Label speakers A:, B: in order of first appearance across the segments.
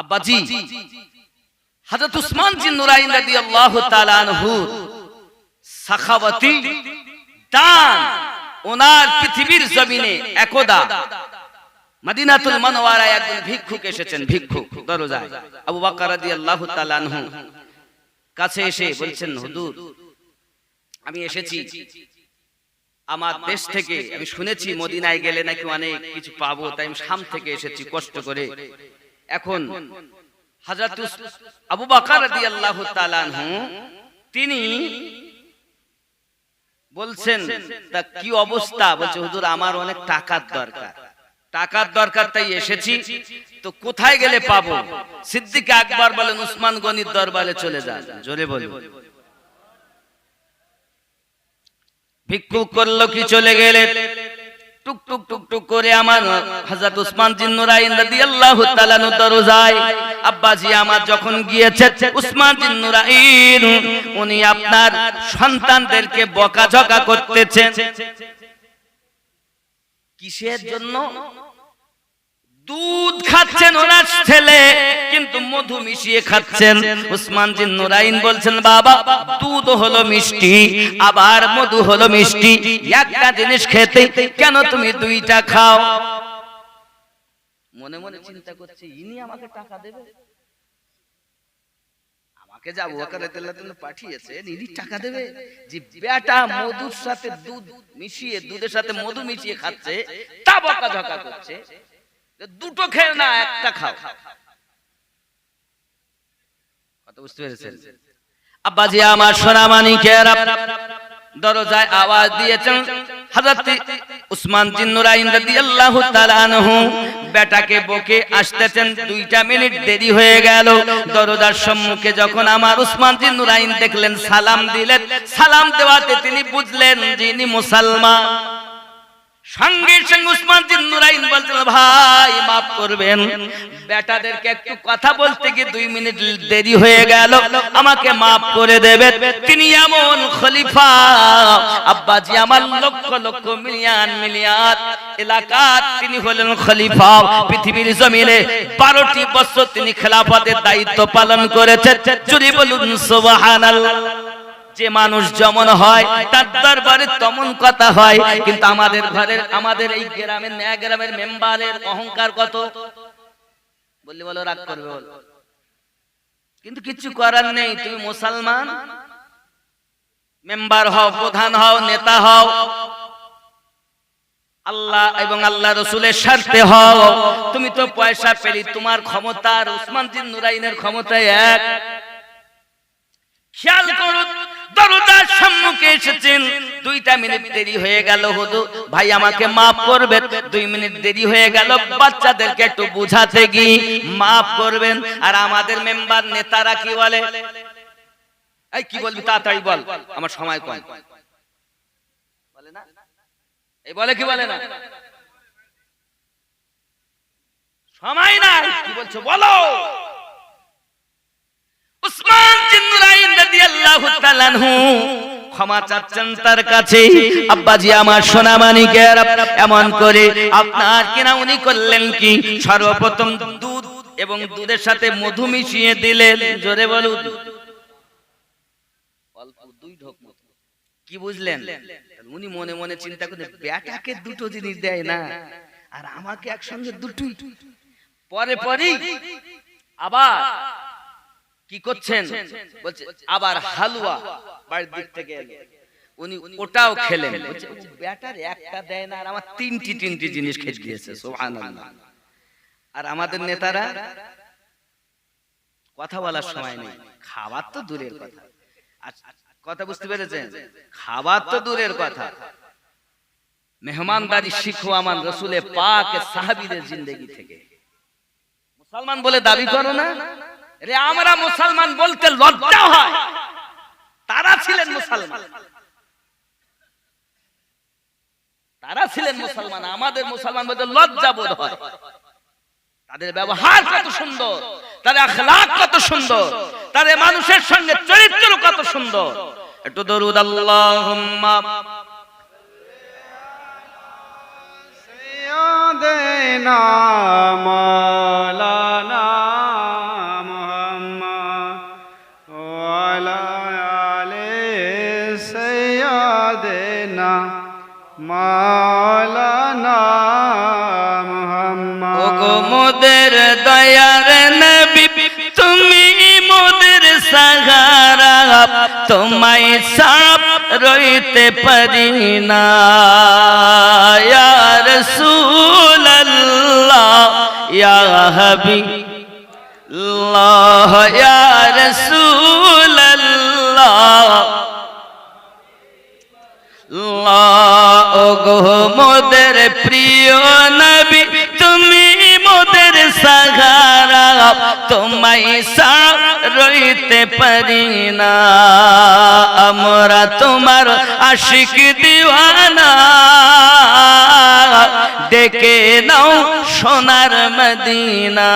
A: আব্বাজি হযরত উসমান জিন নুরাইন রাদিয়াল্লাহু তাআলা আনহু সাখাওয়াতি দান ওনার পৃথিবীর জমিনে একদা। মদিনাতুল মানওয়ারায় একজন ভিক্ষুক এসেছেন ভিক্ষুক দরজায়। আবু বকর রাদিয়াল্লাহু তাআলা আনহু কাছে এসে বলছেন হুজুর আমি এসেছি। আমার দেশ থেকে আমি শুনেছি মদিনায় গেলে নাকি অনেক কিছু পাবো তাই আমি শাম থেকে এসেছি কষ্ট করে। এখন হযরত আবু বকর রাদিয়াল্লাহু তাআলা আনহু তিনি বলছেন তা কি অবস্থা? বলছে হুজুর আমার অনেক টাকার দরকার। টাকার দরকার তাই এসেছি। তো কোথায় গেলে পাবো? সিদ্দিক আকবর বলেন উসমান গনির দরবারে চলে যান। জোরে বলুন। ভিক্ষুক করল কি চলে গেলে? টুক আমার যখন গিয়েছে উসমান জিন্নুরাইন উনি আপনার সন্তানদেরকে বকাঝকা করতেছেন। কিসের জন্য? দুধ খাচ্ছেন ওনার ছেলে, কিন্তু মধু মিশিয়ে খাচ্ছেন। উসমান জিন নুরাইন বলছেন, বাবা, দুধ হলো মিষ্টি, আবার মধু হলো মিষ্টি। একটা জিনিস খেতে কেন তুমি দুইটা খাও? মনে মনে চিন্তা করছে, ইনি আমাকে টাকা দেবে? আমাকে যা ওয়াকারে তেল্লাহ পাঠিয়েছে ইনি টাকা দেবে? যে বেটা মধুর সাথে দুধ মিশিয়ে, দুধের সাথে মধু মিশিয়ে খাচ্ছে, তা বকা ঝকা করছে। দুটো খেয়ে না একটা খাও। কথা বুঝতে পেরেছেন? আব্বাজি আমার সোনা মানিকের দরজায় আওয়াজ দিয়েছেন হযরত উসমান জিন নুরাইন রাদিয়াল্লাহু তাআলা আনহু। বেটাকে বকে আসতেছেন দুইটা মিনিট দেরি হয়ে গেল। দরজার সম্মুখে যখন আমার উসমান জিন নুরাইন দেখলেন সালাম দিলেন। সালাম দেওয়াতে তিনি বুঝলেন যিনি মুসলমান। সঙ্গে সঙ্গে উসমান জিন নুরাইন বলছেন ভাই, মাফ করবেন। বেটাদেরকে একটু কথা বলতে গিয়ে দুই মিনিট দেরি হয়ে গেল। আমাকে মাফ করে দেবে। তিনি এমন খলিফা। আব্বাজি আমার লক্ষ লক্ষ মিলিয়ন মিলিয়ন এলাকার তিনি হলেন খলিফা। পৃথিবীর জমিনে বারোটি বছর তিনি খেলাফতের দায়িত্ব পালন করেছেন। চুরি বলুন, সুবহানাল্লাহ। যে মানুষ যেমন হয়, তার দরবারে তেমন কথা হয়, কিন্তু আমাদের ঘরের, আমাদের এই গ্রামের নয়া গ্রামের মেম্বারের অহংকার কত? বললি, বলো, রাগ করবে বলো। কিন্তু কিছু করার নেই, তুমি মুসলমান? মেম্বার হও, প্রধান হও, নেতা হও। আল্লাহ এবং আল্লাহ রসুলের স্বার্থে হও। তুমি তো পয়সা পেলি, তোমার ক্ষমতা আর উসমান জিন নুরাইনের ক্ষমতা এক। খেয়াল করুন দরজার সম্মুখে এসেছেন। দুইটা মিনিট দেরি হয়ে গেল ভাই আমাকে মাফ দুই মিনিট দেরি হয়ে গেল, বাচ্চাদেরকে একটু বুঝাতে মাফ করবেন। আর আমাদের মেম্বার নেতারা কি বলে? এই, কি বলবি তাড়াতাড়ি বল, আমার সময় কম। বলে না? এই বলে কি বলে না? সময় নাই, কি বলছো বলো উসমান জিন্নুরাইন রাদিয়াল্লাহু সর্বপ্রথম দুধ এবং দুধের সাথে মধু মিশিয়ে দিলেন। জোরে বলুন। অল্প দুই ঢোক কি বুঝলেন? উনি মনে মনে চিন্তা করলেন বেটাকে দুটো জিনিস দেয় না, আর আমাকে একসঙ্গে দুটোই। পরে পরেই আবার কি করছেন? বলছে আবার হালুয়া বাড়ির দিক থেকে এলো। উনি ওটাও খেলেন। ব্যাটার একটা দেয় না আর আমার তিনটি তিনটি জিনিস খেয়ে দিয়েছে সুবহানাল্লাহ। আর আমাদের নেতারা কথা বলার সময় নেই। খাবার তো দূরের কথা। আচ্ছা, কথা বুঝতে পেরেছেন? খাবার তো দূরের কথা। মেহমানদারি শিখো আমার রসুলে পাক সাহাবিদের জিন্দগি থেকে। মুসলমান বলে দাবি করো না? রে, আমরা মুসলমান বলতে লজ্জা হয়। তারা ছিলেন মুসলমান। তারা ছিলেন মুসলমান, আমাদের মুসলমান বলতে লজ্জা বোধ হয়। তাদের ব্যবহার কত সুন্দর, তাদের আখলাক কত সুন্দর, তাদের মানুষের সঙ্গে চরিত্র কত সুন্দর। একটু দরুদ আল্লাহ। দেনা দয়ার নবী, তুমি মোদের সাহারা, তোমায় সাপ রইতে পারি না। ইয়া রাসূলুল্লাহ, ইয়া হাবিবাল্লাহ ইয়া তোমায় সা রইতে পারি না। আমরা তোমার আশিক দিওয়ানা। ডেকে নাও সোনার মদিনা।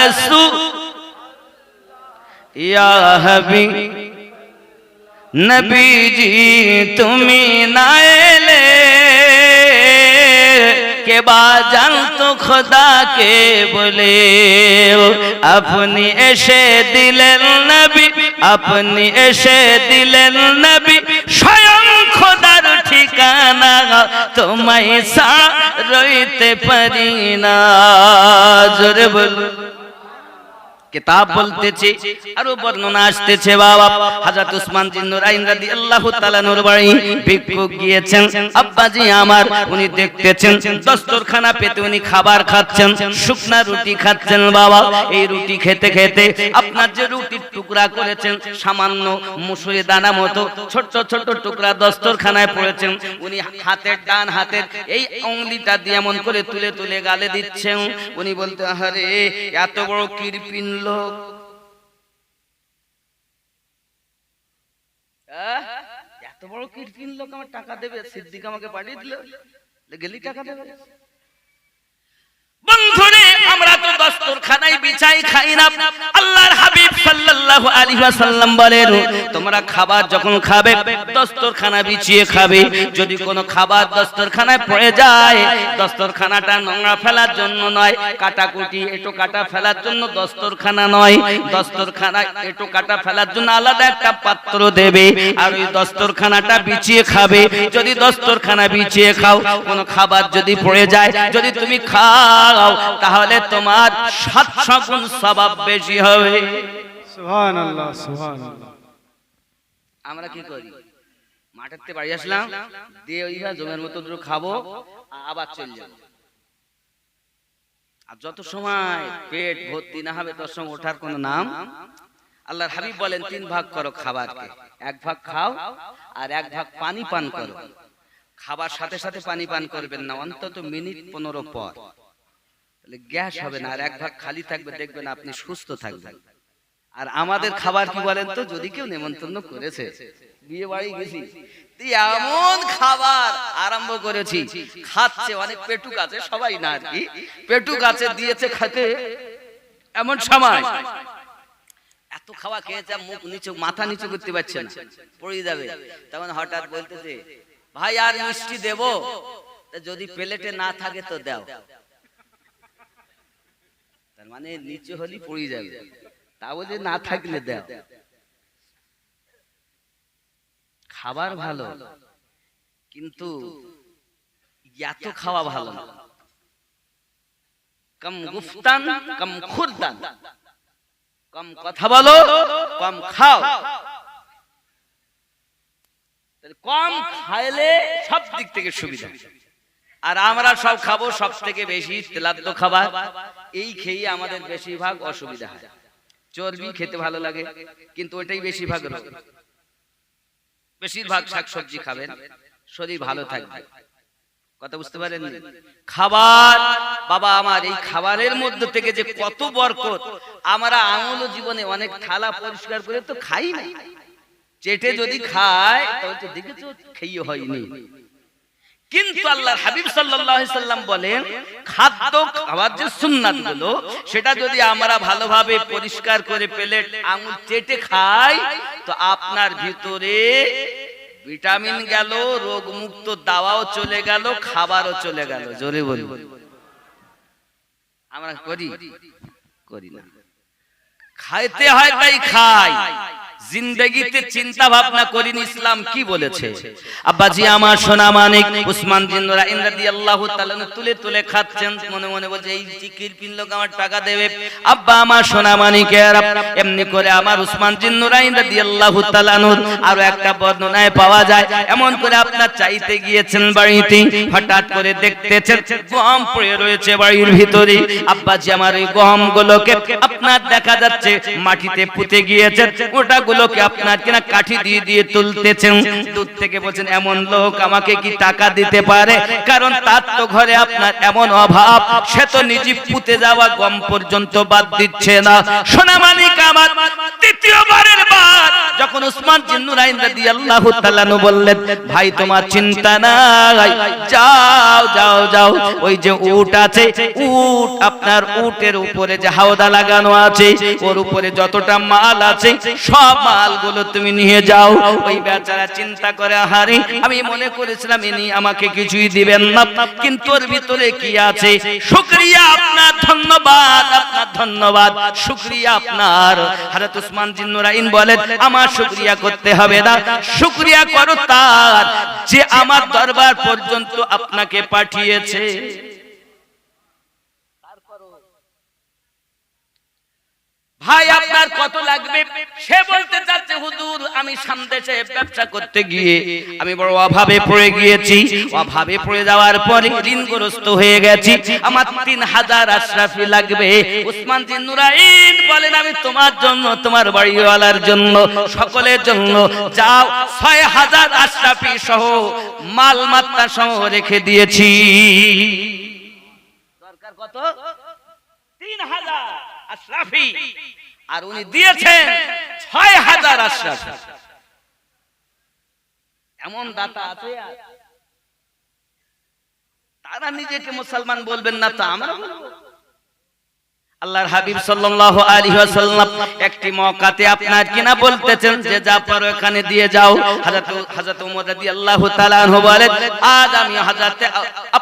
A: রাসূল ইয়া হাবিব। নবীজি, তুমি না এলে কে বা জানতো খোদাকে বলে আপনি এসে দিলেন নবী আপনি এসে দিলেন নবী স্বয়ং খোদার ঠিকানা তোমায় সা রইতে পারি না জোরে বলুন কিতাব বলতেছে, আরও বর্ণনা আসতেছে, বাবা। হযরত উসমান বিন নুরাইন রাদিয়াল্লাহু তাআলা নূর বাড়ি ভিক্ষুক গিয়েছেন। আব্বাজি আমার, উনি দেখতেছেন, দস্তরখানা পেতে উনি খাবার খাচ্ছেন, শুকনা রুটি খাচ্ছেন, বাবা। এই রুটি খেতে খেতে আপনার যে রুটির টুকরা করেছেন, সামান্য মুসুরি দানা মতো ছোট ছোট টুকরা দস্তরখানায় পড়েছেন, উনি হাতের ডান হাতের এই অঙ্গলিটা দিয়ে এমন করে তুলে তুলে গালে দিচ্ছেন। উনি বলতে আরে এত বড় কিরপিন লোক। এত বড় কীর্তিন লোক আমার টাকা দেবে, সিদ্দিক আমাকে পাঠিয়ে দিল। গেলি টাকা দেবে। দস্তরখানায় বিছাই খাই না আল্লাহর হাবিব সাল্লাল্লাহু আলাইহি ওয়াসাল্লাম বলেন, তোমরা খাবার যখন খাবে, দস্তরখানা বিছিয়ে খাবে। যদি কোনো খাবার পড়ে যায় নোংরা ফেলার জন্য নয় এটো কাটা ফেলার জন্য নয়। এটো কাটা ফেলার জন্য আলাদা একটা পাত্র দেবে, আর ওই দস্তরখানাটা বিছিয়ে খাবে। যদি দস্তরখানা বিছিয়ে খাও, কোনো খাবার যদি পড়ে যায়, যদি তুমি খাও, তাহলে তোমার সাতশো গুণ স্বভাব বেশি হবে। আমরা কি করি? মাঠের থেকে বাড়ি আসলাম দিয়ে ওই জমের মতো দুটো খাব আবার চলে যাব। আর যত সময় পেট ভর্তি না হবে তোর সঙ্গে ওঠার কোনো নাম? আল্লাহর হাবিব বলেন তিন ভাগ করো খাবারকে। এক ভাগ খাও আর এক ভাগ পানি পান করো। খাবার সাথে সাথে পানি পান করবেন না অন্তত মিনিট পনেরো পর। তাহলে গ্যাস হবে না আর এক ভাগ খালি থাকবে দেখবেন আপনি সুস্থ থাকবেন। আর আমাদের খাবার কি বলেন তো? যদি কেউ নেমন্তন্ন করেছে বিয়ে বাড়ি গেছি এমন খাবার আরম্ভ করেছি খাচ্ছে অনেক পেটুক আছে সবাই না আর কি পেটুক আছে দিয়েছে খেতে এমন সময়। এত খাওয়া খেয়েছে মুখ নিচু মাথা নিচু করতে পারছে না পড়ে যাবে। তখন হঠাৎ বলতেছে ভাই আর মিষ্টি দেব? তা যদি প্লেটে না থাকে তো দাও। তার মানে নিচু হলি পড়ে যাবে। তা বলে না থাকলে দাও। খাবার ভালো কিন্তু এত খাওয়া ভালো না। কম গুফতান কম খুরদান। কম কথা বলো কম খাও। তাহলে কম খাইলে সব দিক থেকে সুবিধা। আর আমরা সব খাব সব থেকে বেশি তেলাদ্দ খাবার। এই খেয়ে আমাদের বেশিরভাগ অসুবিধা হয়। চর্বি খেতে ভালো লাগে, কিন্তু ওটাই বেশিরভাগ বেশিরভাগ শাকসবজি খাবেন, শরীর ভালো থাকবে। কথা বুঝতে পারেন খাবার, বাবা, আমার এই খাবারের মধ্যে থেকে যে কত বরকত, আমরা আমল জীবনে অনেক থালা পরিষ্কার করে তো খাই না। চেটে যদি খায়, তাহলে তো দেখেছ খেয়ে হয়নি। কিন্তু আল্লাহ হাবিব সাল্লাল্লাহু আলাইহি সাল্লাম বলেন খাদ্য খাবার যে সুন্নাতগুলো সেটা যদি আমরা ভালোভাবে পরিষ্কার করে প্লেট আঙুল চেটে খাই তো আপনার ভিতরে ভিটামিন গেল রোগ মুক্ত দাওয়াও চলে গেল খাবারও চলে গেল জোরে বলি আমরা করি? করি? না। খাইতে হয় তাই খাই। জিন্দগিতে চিন্তা ভাবনা করিনি ইসলাম কি বলেছে আব্বাজি আমার সোনা মানিক উসমান জিন্নরা ইন্দ্রাদি আল্লাহ তুলে তুলে খাচ্ছেন মনে মনে বলছে এই চিকির পিন লোক আমার টাকা দেবে আব্বা আমার সোনা মানিকের এমনি করে আমার উসমান জিন্নরা ইন্দ্রাদি আল্লাহ আরও একটা বর্ণনায় পাওয়া যায় এমন করে আপনার চাইতে গিয়েছেন বাড়িতে হঠাৎ করে দেখতেছেন গম পড়ে রয়েছে বাড়ির ভিতরে আব্বাজি আমার ওই গম গুলোকে আপনার দেখা যাচ্ছে মাটিতে পুঁতে গিয়েছে ওটা গুলোকে আপনার কিনা কাঠি দিয়ে দিয়ে তুলতেছেন। দূর থেকে বলছেন, এমন লোক আমাকে কি টাকা দিতে পারে? কারণ তার তো ঘরে আপনার এমন অভাব, সে তো নিজে পুঁতে যাওয়া গম পর্যন্ত বাদ দিচ্ছে না। সোনামানিক আমার তৃতীয়বারের বার যখন উসমান জিন্নুরাইন রাদিয়াল্লাহু তাআলা বললেন, ভাই, তোমার চিন্তা নাই। যাও যাও যাও। ওই যে উট আছে, উট আপনার উটের উপরে যে হাওদা লাগানো আছে, ওর উপরে যতটা মাল আছে, সব মালগুলো তুমি নিয়ে যাও। ওই বেচারা চিন্তা করে হারি আমি মনে করেছিলাম ইনি আমাকে কিছুই দিবেন না, কিন্তু ওর ভিতরে কি আছে? শুকরিয়া আপনার, ধন্যবাদ আপনার ধন্যবাদ, শুকরিয়া আপনার। হযরত উসমান জিন্নুরাইন বলেন, আমার শুকরিয়া করতে হবে না, শুকরিয়া করো তার, যে আমার দরবার পর্যন্ত আপনাকে পাঠিয়েছে। ভাই, আপনার কত লাগবে? সে বলতে চাচ্ছে, হুজুর, আমি সামদেশে ব্যবসা করতে গিয়ে আমি বড় অভাবে পড়ে গিয়েছি। অভাবে পড়ে যাওয়ার পরে ঋণগ্রস্ত হয়ে গেছি। আমার তিন হাজার আশরাফি লাগবে। উসমান জিন নুরাইন বলেন, আমি তোমার জন্য, তোমার বাড়িওয়ালার জন্য, সকলের জন্য যাও, ছয় হাজার আশরাফি সহ মালমাত্রা সহ রেখে দিয়েছি। দরকার কত? তিন হাজার। আশরাফি। আর উনি দিয়েছেন ছয় হাজার আশরাফি। এমন দাতা আছে তারা নিজেকে মুসলমান বলবেন না তো আমরা আল্লাহর হাবিব সাল্লাল্লাহু আলাইহি ওয়াসাল্লাম একটি মওকাতে আপনার কিনা বলতেছেন যে যা পারো এখানে দিয়ে যাও। হযরত হযরত ওমর রাদিয়াল্লাহু তাআলা আনহু বলেন আজ আমি হযরতে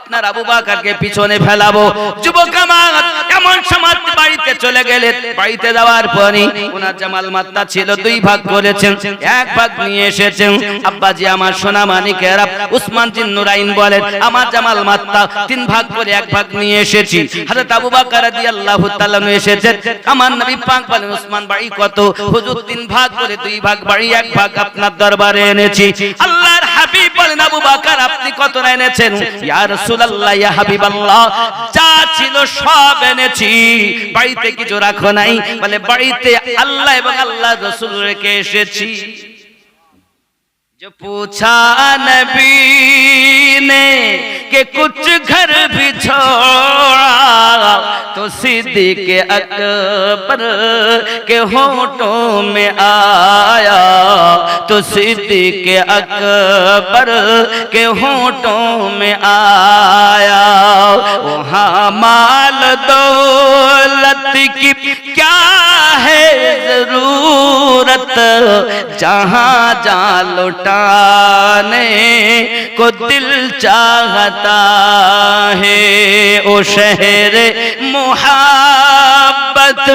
A: আপনার আবু বকরকে পিছনে ফেলাবো। যুবক আমার, এমন সময় বাড়িতে চলে গেলেন বাড়িতে যাওয়ার পরে ওনার জামাল মাত্তা ছিল দুই ভাগ করেছেন, এক ভাগ নিয়ে এসেছেন। আব্বাজি আমার সোনা মানিকেরা উসমান জিন নুরাইন বলেন, আমার জামাল মাত্তা তিন ভাগ করে এক ভাগ নিয়ে এসেছি। হযরত আবু বকর রাদিয়াল্লাহু তাআলা এসেছেন। আমার নবী পাক বলেন, উসমান বাড়ি কত? হুজুর, তিন ভাগ করে দুই ভাগ, বাড়ি এক ভাগ আপনার দরবারে এনেছি। আল্লাহর হাবিব বলেন আবু বকর আপনি কত এনেছেন ইয়া রাসূলুল্লাহ ইয়া হাবিবাল্লাহ যা ছিল সব এনেছি বাড়িতে কিছু রাখো নাই বলে বাড়িতে আল্লাহ এবং আল্লাহ রাসূল রেখে এসেছি जो पूछा नबी ने کہ کچھ گھر بھی چھوڑا تو صدیق اکبر کے ہونٹوں میں آیا تو صدیق اکبر کے ہونٹوں میں آیا وہاں مال دولت کی ہے ضرورت جہاں جا لٹانے کو دل چاہتا ہے او شہر محبت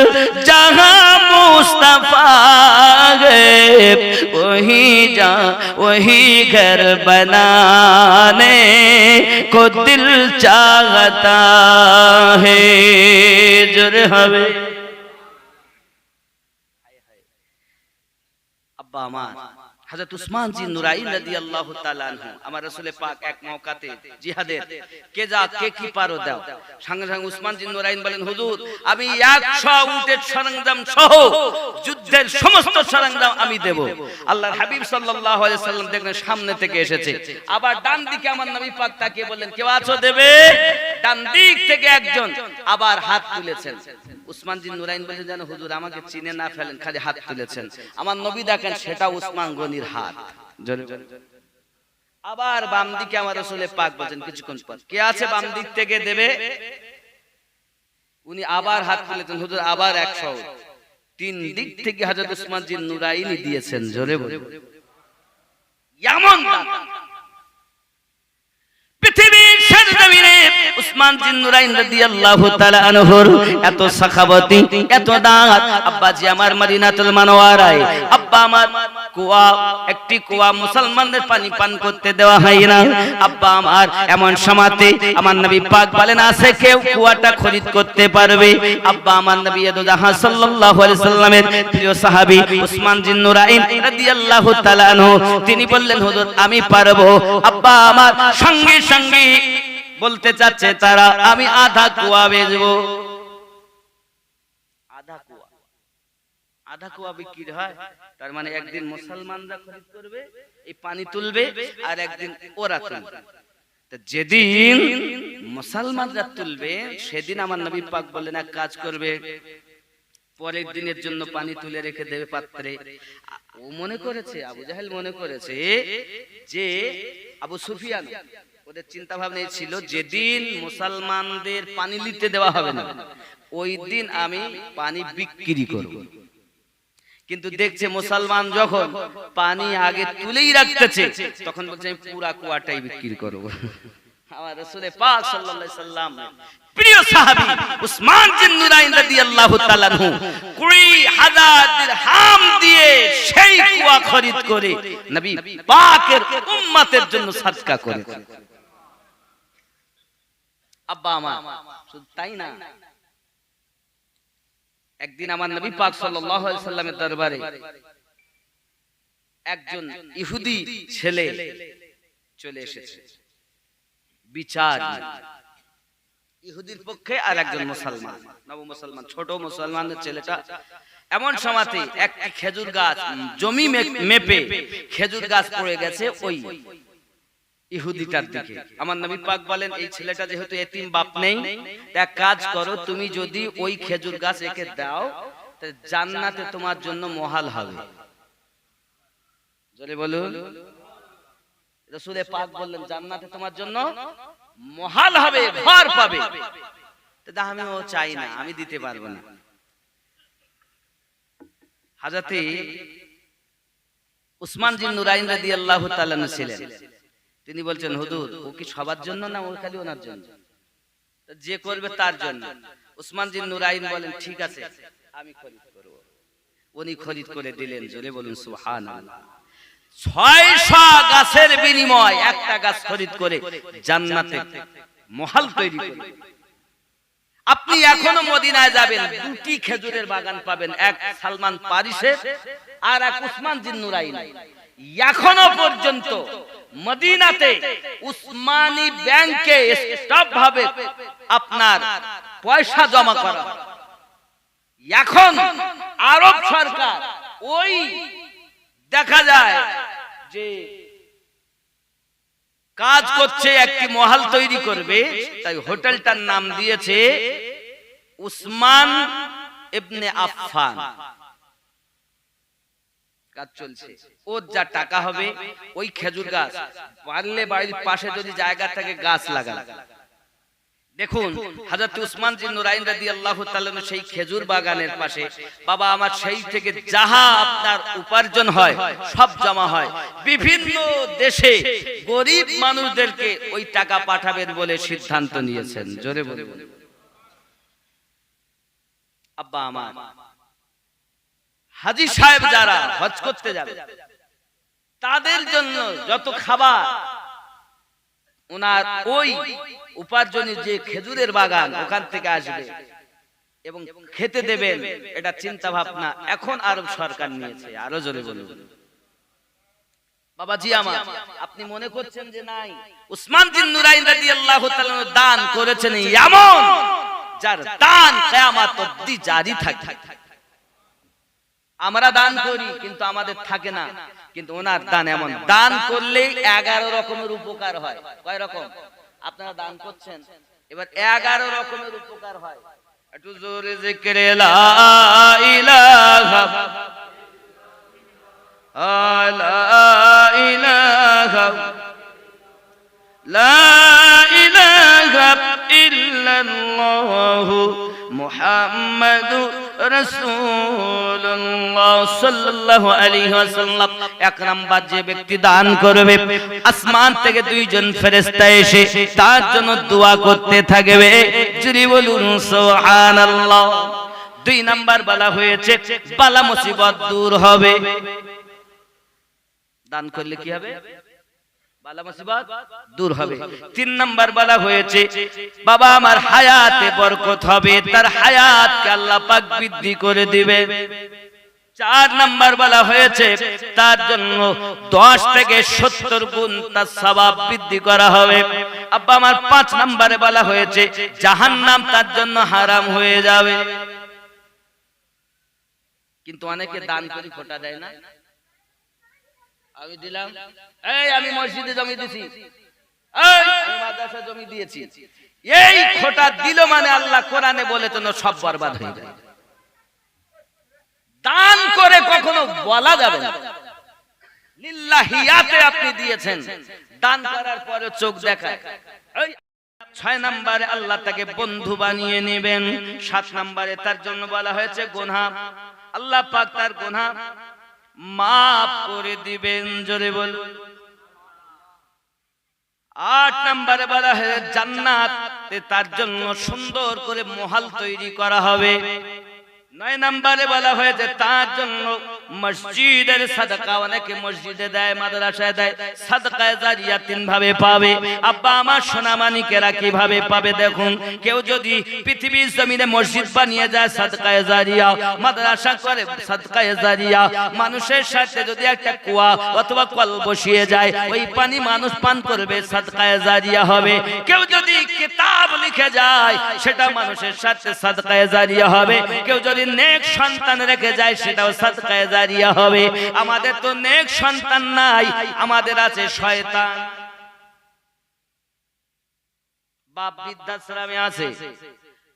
A: جہاں مصطفیٰ گئے وہی جا وہی گھر بنانے کو دل چاہتا ہے جرحوے 爸妈 হযরত উসমান জি নুরাইন রাদিয়াল্লাহু তাআলা আনহু। আমার রাসূলে পাক এক মওকাতে জিহাদের কে যা কে কি পারো দাও। সঙ্গে সঙ্গে উসমান জি নুরাইন বলেন হুজুর আমি 100 উটের সরঞ্জাম সহ যুদ্ধের সমস্ত সরঞ্জাম আমি দেব। আল্লাহর হাবিব সাল্লাল্লাহু আলাইহি সাল্লাম দেখলেন সামনে থেকে এসেছে। আবার ডান দিকে আমার নবী পাক তাকিয়ে বললেন কেউ আছো দেবে? ডান দিক থেকে একজন আবার হাত তুলেছেন। উসমান জিন নুরাইন বলেন যেন হুজুর আমাকে চিনে না ফেলেন খালি হাত তুলেছেন। আমার নবী দেখেন সেটা উসমান গনির হাত। আবার বাম দিকে আমার রসুলের পাক বলছেন কিছুক্ষণ পর। কে আছে বাম দিক থেকে দেবে? উনি আবার হাত তুলেছেন। হুজুর আবার একশো। তিন দিক থেকে হাজরত উসমান জিন নুরাইনি দিয়েছেন। জোরে বলে এমন দাতা। পৃথিবীর বিশ্বের জমিনে এত এত দাঁত। আব্বাজি আমার আব্বা আমার কুয়া, একটি কুয়া মুসলমানদের পানি পান করতে দেওয়া হয় না। আব্বা আমার এমন সমাতে আমার নবী পাক বলেন, আছে কেউ কুয়াটা খরিদ করতে পারবে? আব্বা আমার নবী জাহান সাল্লাল্লাহু আলাইহি সাল্লামের প্রিয় সাহাবী উসমান রাদিয়াল্লাহু তাআলা আনহু, তিনি বললেন, হুজুর, আমি পারব। আব্বা আমার সঙ্গে সঙ্গে বলতে চাচ্ছে তারা, আমি আধা কুয়া বেচবো। আধা কুয়া। আধা কুয়া বিক্রি হয়, তার মানে একদিন মুসলমানরা খরিদ করবে, এই পানি তুলবে আর একদিন ওরা তুলবে। যেদিন মুসলমানরা তুলবে, সেদিন আমার নবী পাক বললেন, এক কাজ করবে, পরের দিনের জন্য পানি তুলে রেখে দেবে পাত্রে। ও মনে করেছে, আবু জাহেল মনে করেছে যে, আবু সুফিয়ান ওদের চিন্তা ভাবনা ছিল, যেদিন মুসলমানদের পানি নিতে দেওয়া হবে না, ওই দিন আমি পানি বিক্রি করব। কিন্তু দেখছে মুসলমান যখন পানি আগে তুলেই রাখতেছে, তখন বলছে, আমি পুরা কুয়াটাই বিক্রি করব। আমার রাসূলে পাক সাল্লাল্লাহু আলাইহি সাল্লাম, প্রিয় সাহাবী উসমান বিন নুরাইন রাদিয়াল্লাহু তাআলা আনহু 20000 দিরহাম দিয়ে সেই কুয়া খরিদ করে নবী পাকের উম্মতের জন্য সাদকা করেছে। আব্বা আমার। শুধু তাই না? একদিন আমার নবী পাক সাল্লাল্লাহু আলাইহি সাল্লামের দরবারে একজন ইহুদি ছেলে চলে এসেছে। বিচার। ইহুদির পক্ষে আর একজন মুসলমান। নব মুসলমান, ছোট মুসলমানের ছেলেটা এমন সমাতে এক খেজুর গাছ জমি মেপে খেজুর গাছ পড়ে গেছে ওই ইহুদিটার দিকে। আমার নবী পাক বলেন এই ছেলেটা যেহেতু এতিম বাপ নেই তা এক কাজ করো তুমি যদি ওই খেজুর গাছ একে দাও তাহলে জান্নাতে তোমার জন্য মহাল হবে। জোরে বলুন। রসুলে পাক বললেন জান্নাতে তোমার জন্য মহাল হবে ঘর পাবে। তো আমি ও চাই না আমি দিতে পারব না। হাজাতে উসমান জিন নুরাইন রাদিয়াল্লাহু তাআলা ছিলেন। তিনি বলছেন হুজুর ও কি সবার জন্য না ও খালি ওনার জন্য? যে করবে তার জন্য। উসমান জিন নুরাইন বলেন ঠিক আছে আমি খরিদ করব। উনি খরিদ করে দিলেন জোরে বলুন সুবহানাল্লাহ। ছয়শা গাছের বিনিময় একটা গাছ খরিদ করে জান্নাতে মহাল তৈরি করে। আপনি এখনও মদিনায় যাবেন দুটি খেজুরের বাগান পাবেন এক সালমান পারিসের আর এক উসমান জিন্নুরাইন এখনও পর্যন্ত মদিনাতে উসমানী ব্যাংকে স্টপ ভাবে আপনার পয়সা জমা করা। এখন আরব সরকার ওই দেখা যায় যে কাজ করছে, একটি মহাল তৈরি করবে, তাই হোটেলটার নাম দিয়েছে উসমান ইবনে আফফান। কাজ চলছে। ওর যা টাকা হবে ওই খেজুর গাছ। পারলে বাড়ির পাশে যদি জায়গা থাকে গাছ লাগান। দেখুন হাজরত উসমান জিন নুরাইন তাআলা সেই খেজুর বাগানের পাশে বাবা আমার সেই থেকে যাহা আপনার উপার্জন হয় সব জমা হয়। বিভিন্ন দেশে গরিব মানুষদেরকে ওই টাকা পাঠাবেন বলে সিদ্ধান্ত নিয়েছেন। জোরে বলুন। আব্বা আমার। হাজি সাহেব যারা হজ করতে যাবে তাদের জন্য যত খাবার ওনার ওই উপার্জনের যে খেজুরের বাগান ওখান থেকে আসবে এবং খেতে দেবেন এটা চিন্তা ভাবনা এখন আরব সরকার নিয়েছে আরও জোরে বলুন। বাবাজি আমার আপনি মনে করছেন যে নাই। উসমান বিন নুরাইন রাদিয়াল্লাহু তাআলা দান করেছেন এমন যার দান কিয়ামত অবধি জারি থাকে আমরা দান করি, কিন্তু আমাদের থাকে না। কিন্তু ওনার দান এমন। দান করলেই এগারো রকমের উপকার হয়। কয় রকম? আপনারা দান করছেন? এবার এগারো রকমের উপকার হয়। একটু জোরে জিকিরে লা লা মুহাম্মাদুর রাসূলুল্লাহ সাল্লাল্লাহু আলাইহি ওয়াসাল্লাম। এক নাম্বার যে ব্যক্তি দান করবে, আসমান থেকে দুইজন ফেরেশতা এসে তার জন্য দোয়া করতে থাকবে। যদি বলুন, সুবহানাল্লাহ। দুই নাম্বার হয়েছে, বালা মুসিবত দূর হবে। দান করলে কি হবে? বালা মুসিবত দূর হবে। তিন নাম্বার বলা হয়েছে বাবা আমার হায়াতে বরকত হবে তার হায়াতকে আল্লাহ পাক বৃদ্ধি করে দিবে। চার নাম্বার বলা হয়েছে তার জন্য দশ থেকে সত্তর গুণ তার স্বভাব বৃদ্ধি করা হবে। আব্বা আমার পাঁচ নাম্বারে বলা হয়েছে জাহান্নাম তার জন্য হারাম হয়ে যাবে। কিন্তু অনেকে দান করে ফোটা দেয় না। আমি দিলাম। এই আমি মসজিদে জমি দিছি। এই আমি মাদ্রাসা জমি দিয়েছি। এই খোটা দিল মানে আল্লাহ কোরআনে বলে তো সব বরবাদ হয়ে যায়। দান করে কখনো বলা যাবে না। লিল্লাহিয়াতে আপনি দিয়েছেন। দান করার পরে চোখ দেখায়। ছয় নম্বরে আল্লাহ তাকে বন্ধু বানিয়ে নেবেন। সাত নম্বরে তার জন্য বলা হয়েছে গোনা আল্লাহ পাক তার গোনা মাফ করে দিবেন, জোরে বল আট নম্বরে বলা হয়েছে জান্নাত তার জন্য সুন্দর করে মহাল তৈরি করা হবে। নয় নম্বরে বলা হয়েছে, তার জন্য মসজিদের সাদকা অনেকে মসজিদে দেয়, মাদ্রাসায় দেয়। জারিয়া তিন ভাবে পাবে। আব্বা আমার সোনামানিকেরা কীভাবে পাবে দেখুন। কেউ যদি পৃথিবীর জমিনে মসজিদ বানিয়ে যায় জারিয়া। মাদ্রাসা করে জারিয়া। মানুষের সাথে যদি একটা কুয়া অথবা কল বসিয়ে যায়, ওই পানি মানুষ পান করবে, সাদকায় জারিয়া হবে। কেউ যদি কিতাব লিখে যায় সেটা মানুষের সাথে সাদকায় জারিয়া হবে। কেউ যদি নেক সন্তান রেখে যায়, সেটাও সাদকায় জারিয়া হবে। আমাদের তো নেক সন্তান নাই, আমাদের আছে শয়তান। বাপ বৃদ্ধাশ্রমে আছে।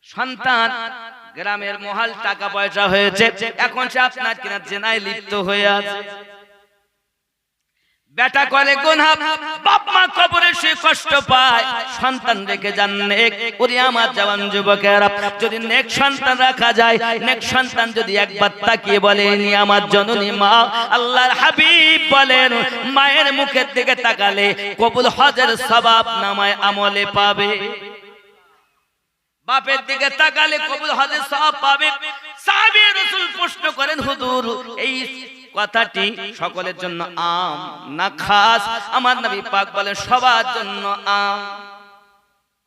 A: সন্তান, গ্রামের মহাল টাকা পয়সা হয়েছে, এখন সে আপনার কিনা জেনায় লিপ্ত হয়ে আছে। বেটা করে গুনাহ বাপ মা কবরে সে কষ্ট পায়, সন্তান রেখে যান নেক। ওরে আমার জওয়ান যুবকেরা, যদি নেক সন্তান রাখা যায়, নেক সন্তান যদি একবার তাকিয়ে বলে, ইনি আমার জননী মা। আল্লাহর হাবিব বলেন, মায়ের মুখের দিকে তাকালে কবুল হজের সবাব নামায় আমলে পাবে। বাপের দিকে তাকালে কবুল হজের সব পাবে। সাহাবী রাসূল প্রশ্ন করেন, হুজুর, এই কথাটি সকলের জন্য আম, না খাস? আমার নবী পাক বলেন, সবার জন্য আম।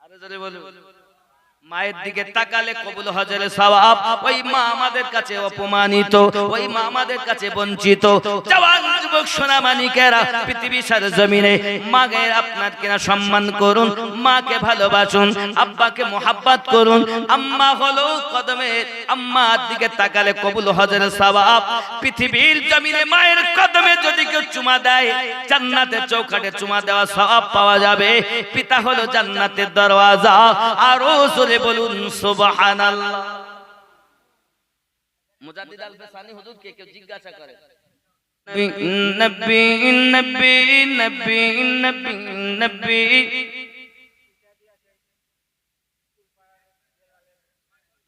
A: আরে জোরে মায়ের দিকে তাকালে কবুল হজরে সওয়াব। ওই মা আমাদের কাছে অপমানিত। ওই মা আমাদের কাছে বঞ্চিত। জওয়ান যুবক সোনামানিকেরা পৃথিবীর সার জমিনে মাকে আপনার কিনা সম্মান করুন মাকে ভালোবাসুন আব্বাকে মোহাব্বত করুন। আম্মা হলো কদমে আম্মার দিকে তাকালে কবুল হজরে সওয়াব। পৃথিবীর জমিনে মায়ের কদমে যদি কেউ চুমা দেয় জান্নাতের চৌকাটে চুমা দেওয়া সওয়াব পাওয়া যাবে। পিতা হলো জান্নাতের দরওয়াজা। আরও বলুন সুবহানাল্লাহ। মুজাদ্দিদ আল ফেসানি হুজুর কে কেউ জিজ্ঞাসা করে। নবী নবী নবী নবী নবী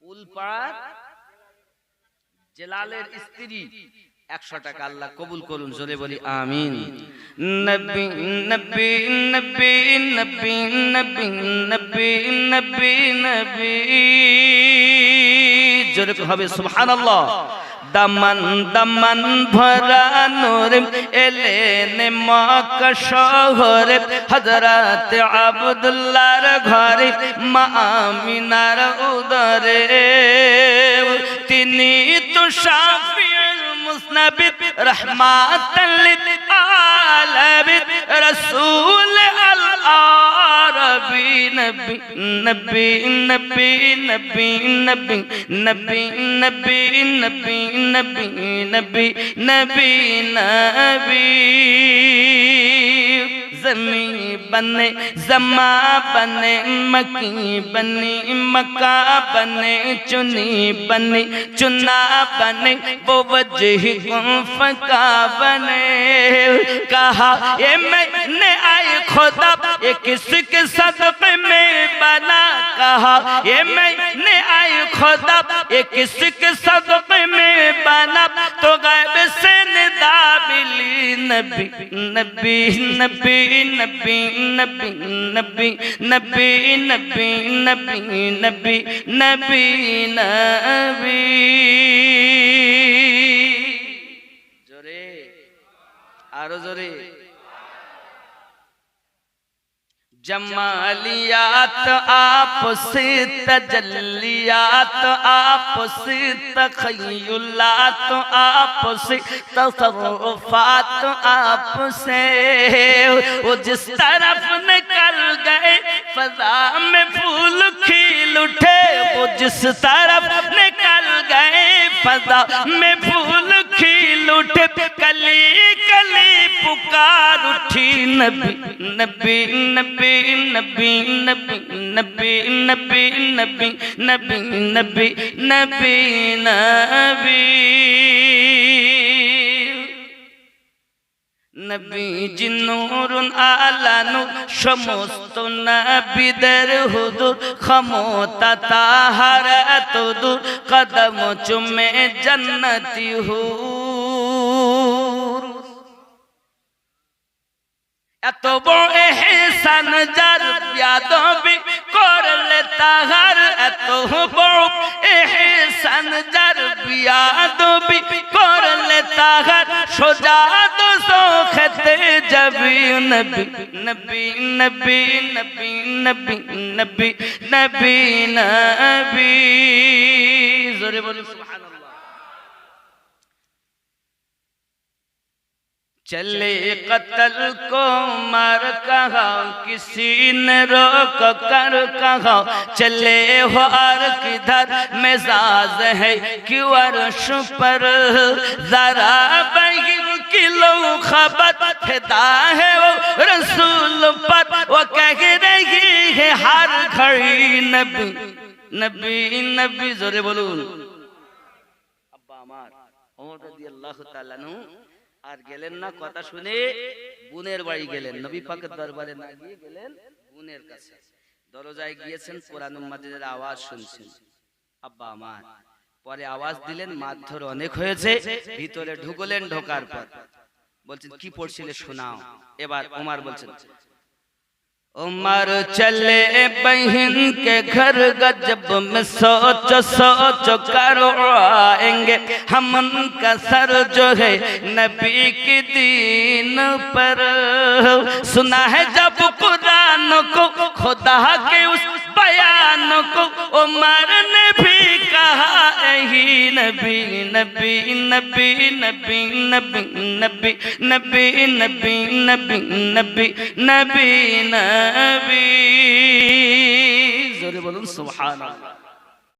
A: উলপাড়ার জেলালের স্ত্রী। একশো টাকা আল্লাহ কবুল করুন জোরে বলি আমিন। নবী নবী নবী নবী নবী নবী নবী নবী। জোরে হবে সুবহানাল্লাহ। দামান দামান ভরা নূর এলেন মক্কা শহরে। হযরত আব্দুল্লাহর ঘরে মা আমিনার উদরে। তিনি তো শাফিউল মুসনাবিদ রহমাতাল লিল আলামিন রাসূল আল আরবি নবী নবী নবী নবী নবী নবী নবী زمین بنے زما بنے، مکی بنے مکہ بنے، چنی بنے چنا بنے، وہ وجہ کن فکا بنے۔ کہا، اے میں نے آئے خدا یہ کس کے صدقے میں بنا؟ کہا یہ میں نے آئے خدا یہ کس کے صدقے میں بنا؟ تو غیب سے ندا ملی نبی نبی نبی۔ নবী নবী নবী নবী নবী নবী নবী নবী নবী জোরে আরও জোরে جمالیات آپ سے تجلیات، آپ سے تخیلات، آپ سے تصرفات، آپ سے وہ جس طرف نکل گئے، فضا میں پھول کھیل اٹھے، وہ جس طرف نکل گئے، فضا میں پھول کھیل اٹھے पुकार उठी नबी नबी नबी नबी नबी नबी नबी नबी नबी नबी नबी नबी নবী জিনুরুন আলানু সমস্ত নবীদের হুদুর ক্ষমতা তাহার এত দূর কদম চুমে জন্নতি হুর এত বড় এহসান যার বিয়াদবি করলে তাহার এত বড় এহসান যার বিয়াদবি করলে তাহার সোজা তো খেতে যাবি নবী নবী নবী নবী নবী নবী নবী নবী। জোরে বলুন। چلے قتل کو مر کہا کسی نے روک کر کہا چلے ہو اور کدھر مزاج ہے کیوں عرش پر؟ ذرا بہم کلو خبت پھتا ہے وہ رسول پر۔ وہ کہہ رہی ہے ہر گھڑی نبی نبی نبی، زورے بولو۔ ابا عمار اور رضی اللہ تعالیٰ عنہ আর গেলেন না কথা শুনে বুনের বাড়ি গেলেন নবী পাকের দরবারে না গিয়ে গেলেন বোনের কাছে। দরজায় গিয়েছেন কোরআন মাজিদের আওয়াজ শুনছেন। আব্বা আমার পরে আওয়াজ দিলেন মারধর অনেক হয়েছে ভিতরে ঢুকলেন ঢোকার পর। বলছেন কি পড়ছিলে শোনাও। এবার ওমার বলছেন عمر چلے بہن کے گھر گا جب میں سوچو سوچو کرو آئیں گے۔ ہم ان کا سر جو ہے نبی کی دین پر۔ سنا ہے جب قرآن کو خدا کے اس बयान को उमर ने भी कहा यही नबी नबी नबी नबी नबी नबी नबी नबी नबी नबी नबी नबी जोरे बोलूं सुभान अल्लाह